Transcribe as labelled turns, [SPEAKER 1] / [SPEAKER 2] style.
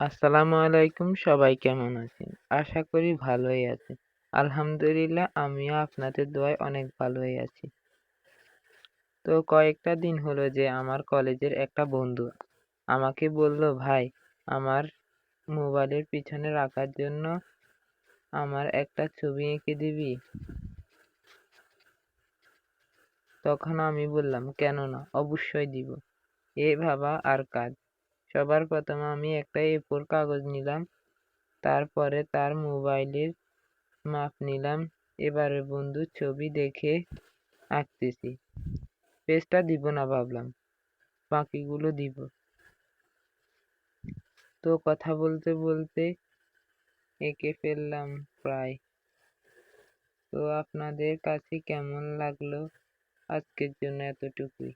[SPEAKER 1] আসসালামু আলাইকুম, সবাই কেমন আছেন? আশা করি ভালোই আছেন। আলহামদুলিল্লাহ, আমিও আপনাদের দোয়ায় অনেক ভালোই আছি। তো কয়েকটা দিন হলো যে আমার কলেজের একটা বন্ধু আমাকে বলল, ভাই, আমার মোবাইলের পিছনে রাখার জন্য আমার একটা ছবি এঁকে দিবি? তখন আমি বললাম, কেন না, অবশ্যই দিব। এ ভাবা আর কাজ? সবার প্রথমে আমি একটা এ ফোর কাগজ নিলাম। তারপরে তার মোবাইলের মাপ নিলাম। এবারে বন্ধুর ছবি দেখে আঁকতেছি। পেজটা দিব না ভাবলাম, বাকিগুলো দিব। তো কথা বলতে বলতে এঁকে ফেললাম প্রায়। তো আপনাদের কাছে কেমন লাগল? আজকের জন্য এতটুকুই।